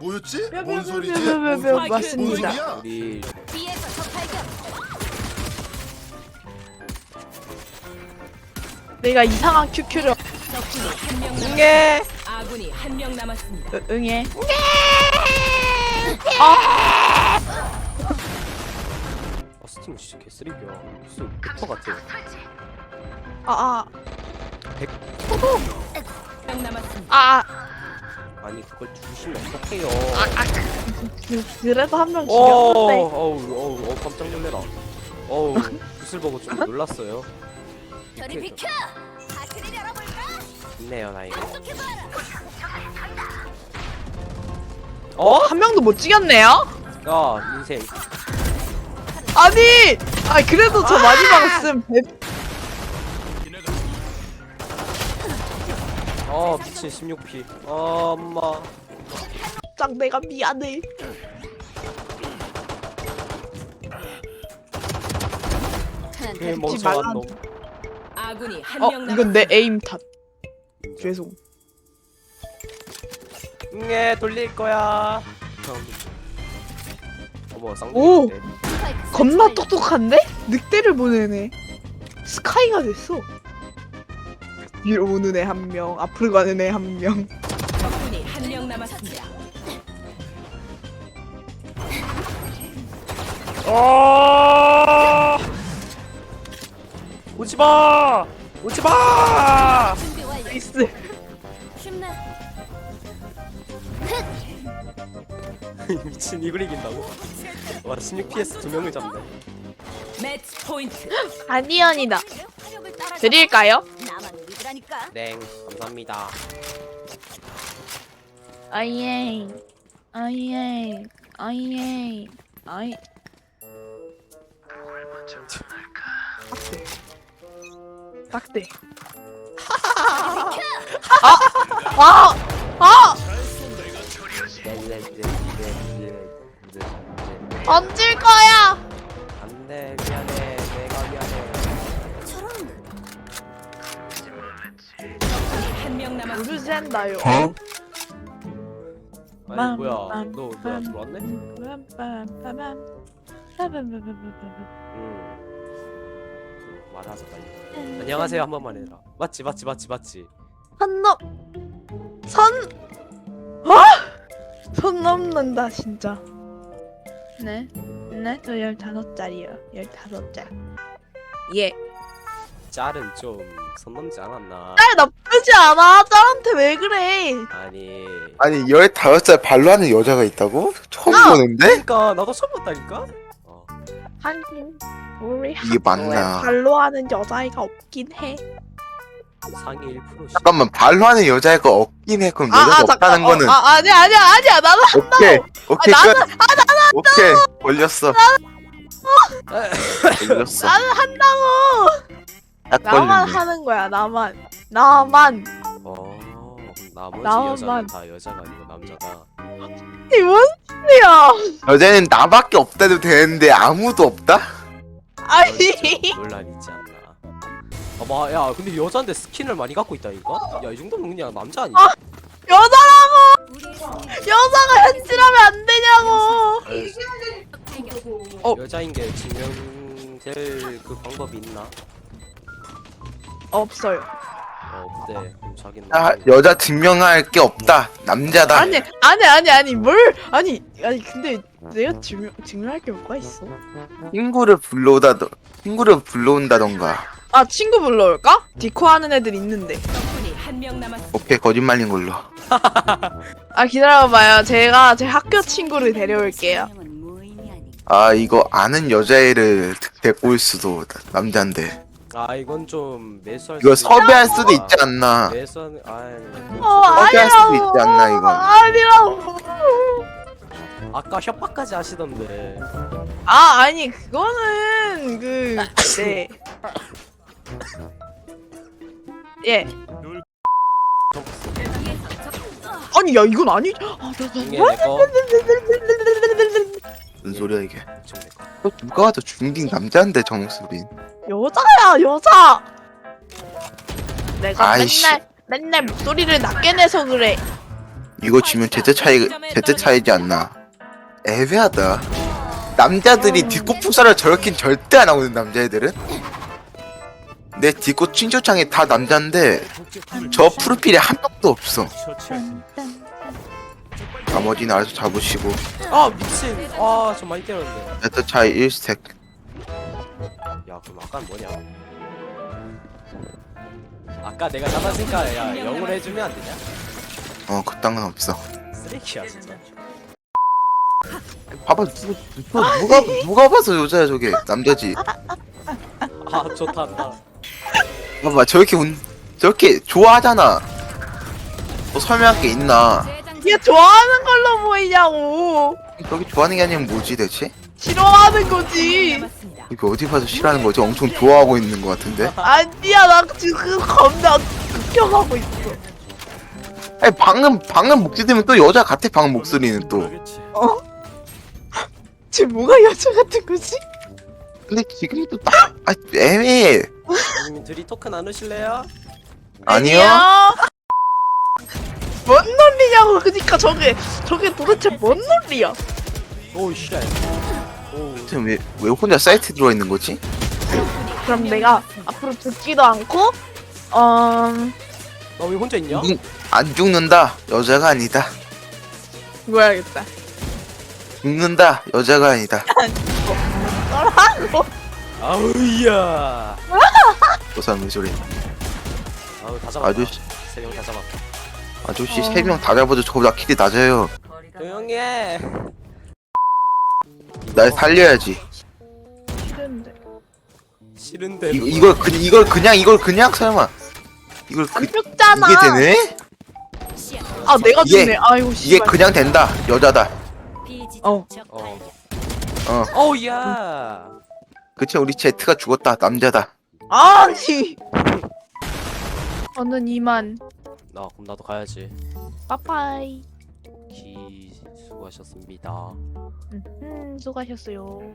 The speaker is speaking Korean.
뭐였지? 뼈, 뭔 뼈, 소리지? 뭔 맞습니다. 소리야? 우리 뒤에서 적 발견. 내가 이상한 큐큐를 적군이 한명 남았. 응애 아군이 한 명 남았습니다. 으, 응애 버스팅 진짜 개쓰레기야 무슨 슈퍼 같아 아아 한명 남았습니다. 아, 아 니 그걸 주시면 어떡해요 그, 그래도 한 명 어우 죽였는데 어우 어우 어우 깜짝 놀래라 어우 붓을 보고 좀 놀랐어요 저리 비켜. 하트를 열어볼까? 있네요 나 이거. 어? 한 명도 못 죽였네요? 야 인생 아니 아 그래도 저 많이 막았음 배- 어 미친 16피. 어 엄마. 짱 내가 미안해. 그 말라. 멍청한 놈 아군이 한 어명 이건 내. 에임 탓. 죄송. 응애 돌릴 거야. 어머 쌍둥이 겁나 똑똑한데? 늑대를 보내네. 스카이가 됐어 위로 오는 애 한 명 앞으로 가는 애 한명 완료. 적군이 한 명 남았습니다. 어 오지 마 오지 마 준비 완료. 나이스 쉽나? 미친 이걸 이긴다고? 와 16PS 두 명을 잡네 매치 포인트. 따라서 드릴까요? 나만 믿으라니까. 네 감사합니다 아예 아예 아예 아이 딱대 아! 아! 아! 얹을 거야! 모르센다요. 어? 아니 뭐야. 빰, 너 빰, 뭐야 들어왔네? 빰빰빰빰. 빠밤빰빰빰빰. 응 말하자 빨리. 안녕하세요. 한 번만 해라. 맞지 맞지 맞지 맞지. 선넘 선. 어? 선 넘는다 진짜. 네? 네? 저 15짜리요. 15짤 예. 짤은 좀선 넘지 않았나? 짤나 쁘지 않아? 짤한테 왜 그래? 아니. 아니 15살 발로 하는 여자가 있다고? 처음 아! 보는데? 그러니까 나도 처음 봤다니까? 어. 하긴 우리 이게 맞나? 발로 하는 여자애가 없긴 해. 상위 1%씩 잠깐만 발로 하는 여자애가 없긴 해. 그럼 여자가 없다는 어, 거는 아 아니야 아니야 아니야. 나는 오케이 오케이 아, 끝. 오케이 걸렸어. 걸렸어. 나는 한다고 딱 나만 걸렸네 하는 거야 나만 나만 어 나머지 나만. 여자는 다 여자가 아니고 남자다 이뭔 소리야 여자는 나밖에 없다도 되는데 아무도 없다? 아니 좀 논란이 있지 않나 아마 야 근데 여자인데 스킨을 많이 갖고 있다니까? 야 이 정도면 그냥 남자 아니야? 아! 여자라고. 여자가 현질하면 안 되냐고 어. 여자인 게 증명될 그 방법이 있나? 없어요. 어 없대. 그럼 자기는 아, 여자 증명할 게 없다. 남자다. 아니 아니 아니 아니 뭘? 아니 아니 근데 내가 증명 증명할 게 뭐가 있어? 친구를 불러오다 친구를 불러온다던가. 아 친구 불러올까? 디코 하는 애들 있는데. 적군이 한 명 남았습니다. 오케이 거짓말인 걸로. 아 기다려봐요. 제가 제 학교 친구를 데려올게요. 아 이거 아는 여자애를 데리고 올 수도 남잔데 아 이건 좀 매수할 이거 섭외할. 수도 있지 않나 매수하는 아어 섭외할 수도 아니라고 있지 않나 이건 아니라고 아까 협박까지 하시던데 아 아니 그거는 그 네 예. 아니 야 이건 아니. 아, 나, 이게 나, 내거 무슨 소리야 이게 또 누가 와도 중딩 남자인데 정수빈 여자야 여자. 내가 아이씨. 맨날 맨날 목소리를 낮게 내서 그래. 이거 지면 제트 차이 제트 차이지 않나? 애매하다. 남자들이 뒷꽃 풍사를 저렇긴 절대 안 하거든 남자애들은. 내 뒷꽃 친조창에 다 남잔데 저 프로필에 한 명도 없어. 나머지는 알아서 잡으시고 아 미친 아좀 많이 때렸는데 제트 차이 1스택. 야 그럼 아까 는 뭐냐 아까 내가 잡았으니까 야 0을 해주면 안 되냐? 어 그딴 건 없어. 쓰레기야 진짜 봐봐 누, 누, 누가 누가 봐서 여자야 저게 남자지. 아 좋다 나 봐봐 저렇게 운 저렇게 좋아하잖아. 뭐 설명할 게 있나? 얘 좋아하는 걸로 보이냐고. 저기 좋아하는 게 아니면 뭐지 대체? 싫어하는 거지. 이거 어디 봐서 싫어하는 거지? 엄청 좋아하고 있는 것 같은데? 아니야 나 지금 겁나 극혐하고 있어. 아니 방금 방금 목소리 들으면 또 여자 같아 방금 목소리는 또. 어? 지금 뭐가 여자 같은 거지? 근데 지금이 또딱 아, 애매해. 형님 둘이 토크 나누실래요? 아니요? 뭔 논리냐고 그니까 저게 저게 도대체 뭔 논리야? 오우 쉣 오우 아무튼 왜, 왜 혼자 사이트 들어와 있는 거지? 그럼 내가 앞으로 듣지도 않고 어너왜 혼자 있냐? 죽- 안 죽는다 여자가 아니다. 뭐야겠다. 죽는다 여자가 아니다. 떠라고. 아우야 저 사람 왜 저래? 아우 다 잡았다 아저씨 세명 다 잡았다 아저씨 어. 세명 다 잡아도 저보다 킬이 낮아요. 조용히 해 날 살려야지. 싫은데. 싫은데 이, 이걸 그 이걸 그냥 이걸 그냥 설마 이걸 그 안 죽잖아. 이게 되네? 아 내가 이게- 죽네. 아이고 이게 씨발. 그냥 된다 여자다. 어. 어 어 어우 야 그치 우리 제트가 죽었다 남자다. 아니. 저는 이만. 나 그럼 나도 가야지 빠빠이. 기 수고하셨습니다 음, 수고하셨어요.